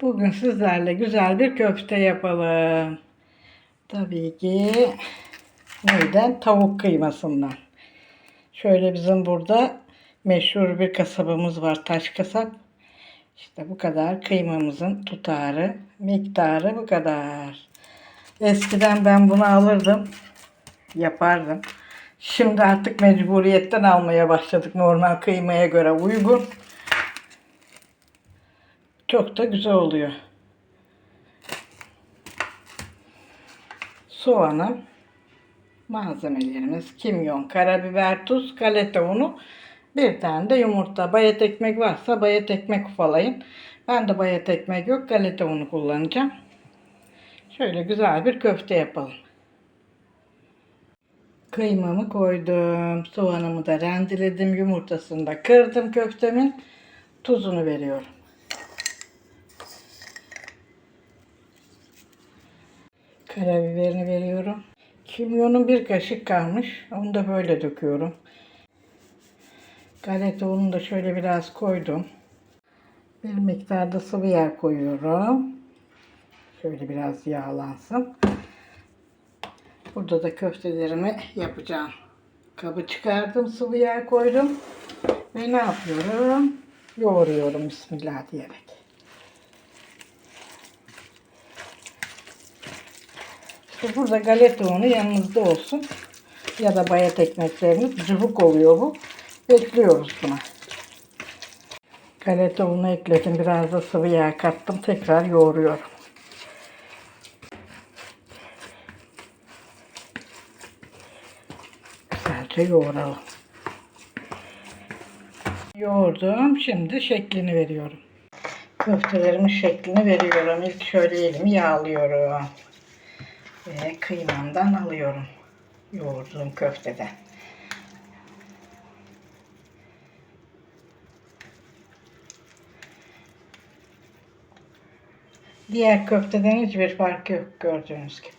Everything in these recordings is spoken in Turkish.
Bugün sizlerle güzel bir köfte yapalım. Tabii ki neyden? Tavuk kıymasından. Şöyle bizim burada meşhur bir kasabımız var. Taş kasap. İşte bu kadar kıymamızın tutarı, miktarı bu kadar. Eskiden ben bunu alırdım, yapardım. Şimdi artık mecburiyetten almaya başladık normal kıymaya göre uygun. Çok da güzel oluyor. Soğanı, malzemelerimiz kimyon, karabiber, tuz, galeta unu, bir tane de yumurta. Bayat ekmek varsa bayat ekmek ufalayın. Ben de bayat ekmek yok, galeta unu kullanacağım. Şöyle güzel bir köfte yapalım. Kıymamı koydum. Soğanımı da rendeledim. Yumurtasını da kırdım köftemin. Tuzunu veriyorum. Karabiberini veriyorum. Kimyonun bir kaşık kalmış. Onu da böyle döküyorum. Galeta ununu da şöyle biraz koydum. Bir miktarda sıvı yağ koyuyorum. Şöyle biraz yağlansın. Burada da köftelerimi yapacağım. Kabı çıkardım, sıvı yağ koydum. Ve ne yapıyorum? Yoğuruyorum Bismillah diyerek. İşte burada galeta unu yanınızda olsun. Ya da bayat ekmekleriniz cıvık oluyor bu. Bekliyoruz buna. Galeta unu ekledim. Biraz da sıvı yağ kattım. Tekrar yoğuruyorum. Güzelce yoğuralım. Yoğurdum. Şimdi şeklini veriyorum. Köftelerimin şeklini veriyorum. İlk şöyle elimi yağlıyorum. Ve kıymamdan alıyorum. Yoğurduğum köfteden. Diğer köfteden hiçbir farkı yok gördüğünüz gibi.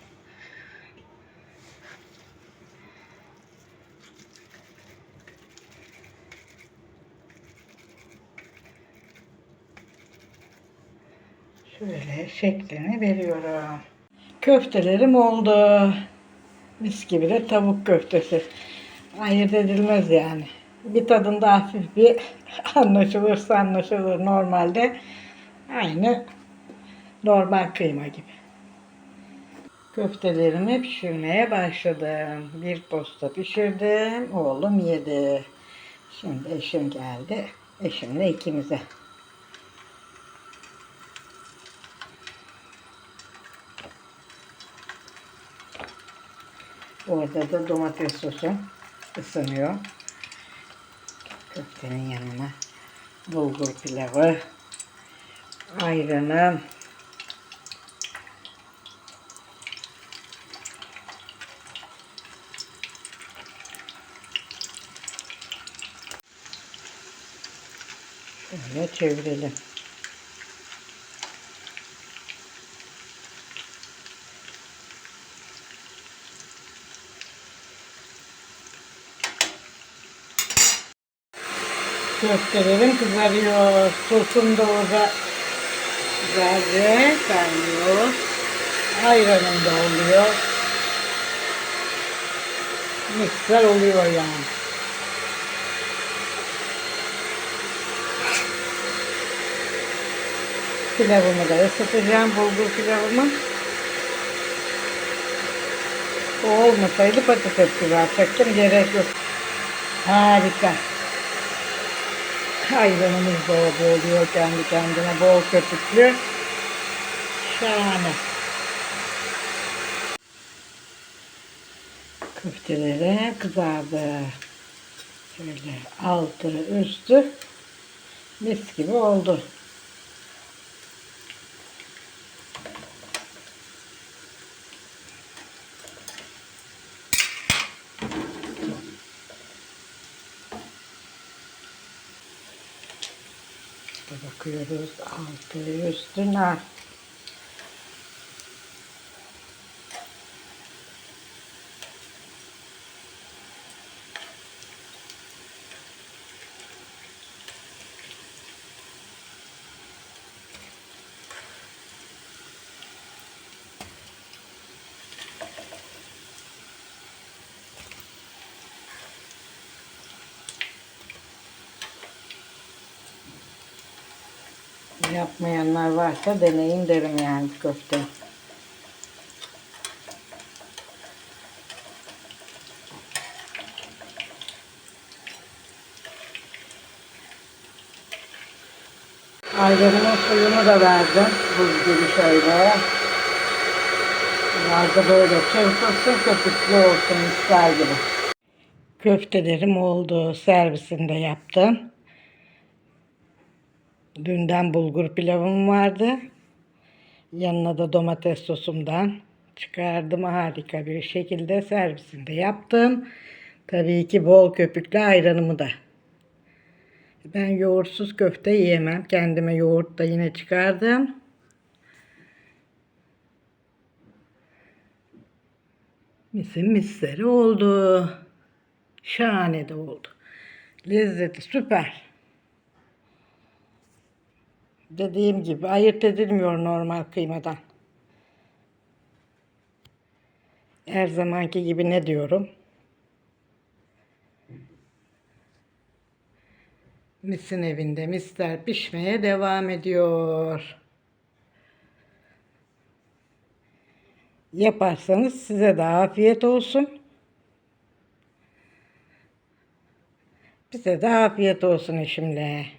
Şöyle şeklini veriyorum. Köftelerim oldu. Mis gibi de tavuk köftesi. Ayırt edilmez yani. Bir tadında hafif bir anlaşılırsa anlaşılır. Normalde aynı normal kıyma gibi. Köftelerimi pişirmeye başladım. Bir posta pişirdim. Oğlum yedi. Şimdi eşim geldi. Eşimle ikimize. Orada da domates sosu ısınıyor. Köftenin yanına bulgur pilavı, ayranım, Şöyle çevirelim. Köftelerim kızarıyor. Sosum da orada güzelce kaynıyor. Ayranım da oluyor. Mikser oluyor yani. Pilavımı da ısıtacağım. Bulgur pilavımı. O olmasaydı patates kızartacaktım. Gerek yok. Harika. Ayranımız orada oluyor kendi kendine. Bol köpüklü. Şahane. Köfteleri kızardı. Şöyle altı üstü mis gibi oldu. İşte bakıyoruz altı üstüne. Yapmayanlar varsa deneyin derim yani köfte. Ayranımın suyunu da verdim. Buz gibi şöyle. Biraz da böyle çırpılsın köpüklü olsun ister gibi. Köftelerim oldu. Servisini de yaptım. Dünden bulgur pilavım vardı. Yanına da domates sosumdan çıkardım. Harika bir şekilde servisini de yaptım. Tabii ki bol köpüklü ayranımı da. Ben yoğurtsuz köfte yiyemem. Kendime yoğurt da yine çıkardım. Misin misleri oldu. Şahane de oldu. Lezzeti süper. Dediğim gibi ayırt edilmiyor normal kıymadan. Her zamanki gibi ne diyorum? Misin evinde misler pişmeye devam ediyor. Yaparsanız size de afiyet olsun. Bize de afiyet olsun eşimle.